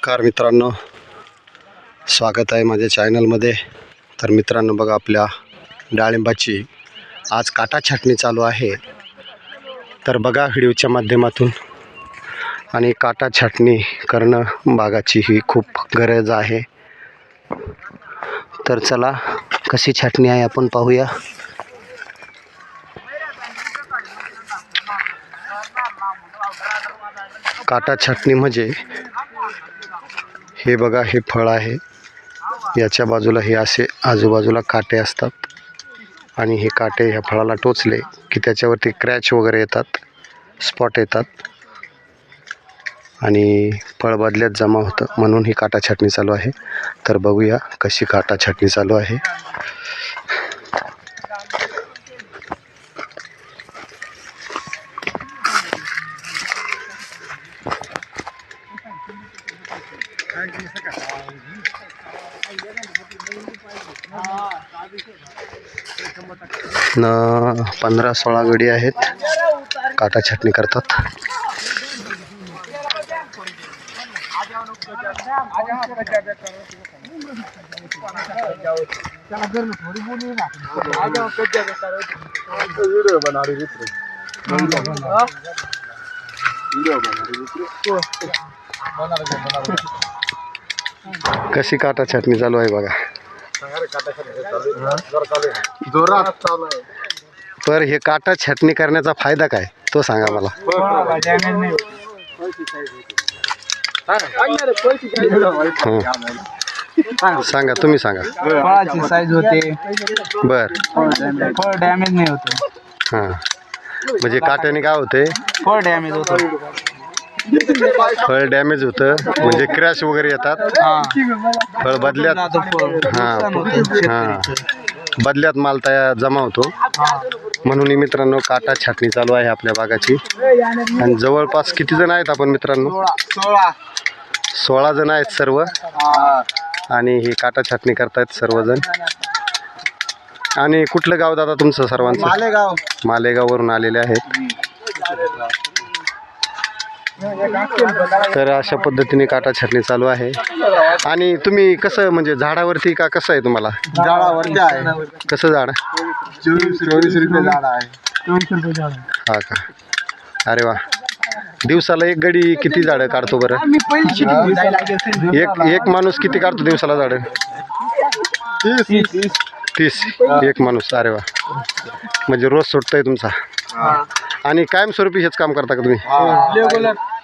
नमस्कार मित्रांनो. स्वागत आहे माझ्या चॅनलमध्ये. तर मित्रांनो बघा आपल्या डाळिंबाची आज काटा छाटणी चालू आहे. तर बघा व्हिडिओच्या माध्यमातून. आणि काटा छाटणी करणं बागाची ही खूप गरज आहे. तर चला कशी छाटणी आहे आपण पाहूया. काटा छाटणी म्हणजे हे बघा हे फळ आहे. याच्या बाजूला हे असे आजूबाजूला काटे असतात. आणि हे काटे ह्या फळाला टोचले की त्याच्यावरती क्रॅच वगैरे येतात स्पॉट येतात. आणि फळ बदल्यात जमा होतं. म्हणून ही काटा छाटणी चालू आहे. तर बघूया कशी काटा छाटणी चालू आहे. न पंधरा सोळा गडी आहेत. काटा छाटणी करतात. कशी काटा छाटणी चालू आहे बघा. जोरात. तर हे काटा छाटणी करण्याचा फायदा काय? तो सांगा मला. सांगा तुम्ही सांगा. फळाची साईज होते. बर. फळ डॅमेज नाही होत. हां. म्हणजे काट्याने काय होते? फळ डॅमेज होतं. फळ डॅमेज होतं. म्हणजे क्रॅश वगैरे येतात. फळ बदल्यात. हां. हां. बदल्यात माल तयार जमा होतो. म्हणून मित्रांनो काटा छाटणी चालू आहे आपल्या बागाची. आणि जवळपास किती जण आहेत आपण मित्रांनो? सोळा जण आहेत सर्व. आणि ही काटा छाटणी करतायत सर्वजण. आणि कुठलं गाव दादा तुमचं सर्वांचं? मालेगाव. मालेगाववरून आलेले आहेत. तर अशा पद्धतीने काटा छाटणी चालू आहे. आणि तुम्ही कसं म्हणजे झाडावरती का कसं आहे तुम्हाला? झाडावरती आहे. कसं झाड? चोवीस चोवीस रुपये झाड आहे. चोवीस रुपये झाड हा का? अरे वा. दिवसाला एक गडी किती झाडं काढतो बरं? मी पहिली एक एक माणूस किती काढतो दिवसाला झाडं? तीस. एक माणूस. अरे वा. म्हणजे रोज सुटतंय तुमचा. आणि कायमस्वरूपी हेच काम करता का तुम्ही?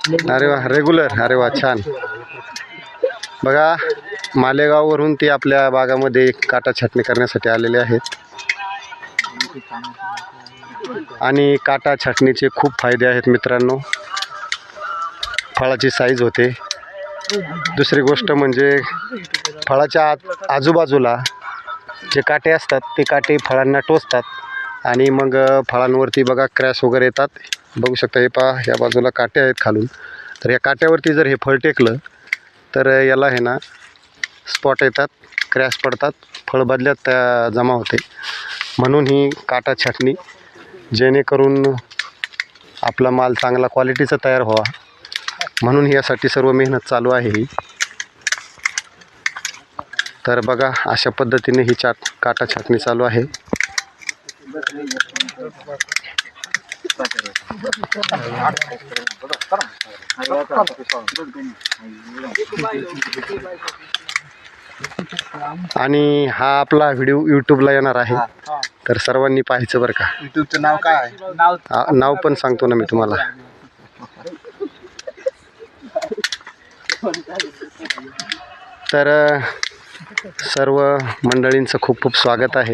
अरे वा रेग्युलर अरे वा छान. बघा मालेगाववरून ते आपल्या बागामध्ये काटा छाटणी करण्यासाठी आलेले आहेत. आणि काटा छाटणीचे खूप फायदे आहेत मित्रांनो. फळाची साईज होते. दुसरी गोष्ट म्हणजे फळाच्या आत आजूबाजूला जे काटे असतात ते काटे फळांना टोचतात. आणि मग फळांवरती बघा क्रॅश वगैरे येतात. बघू शकता हे पहा या बाजूला काटे आहेत खालून. तर या काट्यावरती जर हे फळ टेकलं तर याला हे ना स्पॉट येतात क्रॅश पडतात फळ बदल्यात त्या जमा होते. म्हणून ही काटा छाटणी जेणेकरून आपला माल चांगला क्वालिटीचा तयार व्हावा. म्हणून यासाठी सर्व मेहनत चालू आहे ही. तर बघा अशा पद्धतीने ही चाट काटा छाटणी चालू आहे. आणि हा आपला व्हिडिओ यूट्यूबला येणार आहे. तर सर्वांनी पाहायचं बरं का. युट्यूबचं नाव काय आहे? नाव पण सांगतो ना मी तुम्हाला. तर सर्व मंडळींचं खूप खूप स्वागत आहे.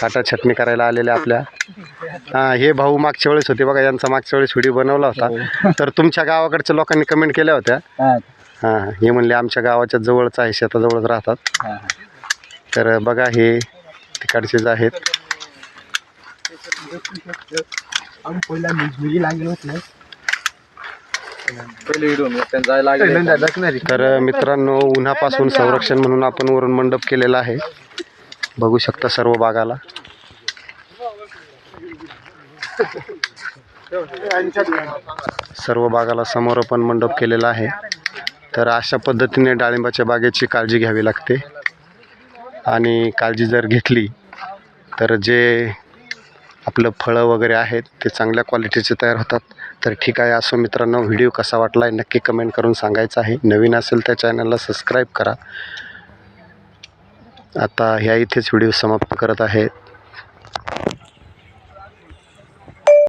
काटा छटणी करायला आलेल्या आपल्या. हा, हे भाऊ मागच्या वेळेस होते बघा यांचा मागच्या वेळेस व्हिडिओ बनवला होता. तर तुमच्या गावाकडच्या लोकांनी कमेंट केल्या होत्या. हां. हे म्हणले आमच्या गावाच्या जवळच आहे शेताजवळच राहतात. तर बघा हे तिकडचेच आहेत. पहिला मिरची लागली होती. पहिले व्हिडिओ त्यांना जायला लागले तर मित्रांनो उन्हापासून संरक्षण म्हणून आपण वरून मंडप केलेला आहे. बघू शकता सर्व बागाला. सर्व बागाला समोर पण मंडप केलेला आहे. तर अशा पद्धतीने डाळिंबाच्या बागेची काळजी घ्यावी लागते. आणि काळजी जर घेतली तर जे आपलं फळं वगैरे आहेत ते चांगल्या क्वालिटीचे तयार होतात. तर ठीक आहे असो मित्रांनो व्हिडिओ कसा वाटला आहे नक्की कमेंट करून सांगायचं आहे. नवीन असेल त्या चॅनलला सबस्क्राईब करा. आता ह्या इथेच व्हिडिओ समाप्त करत आहे.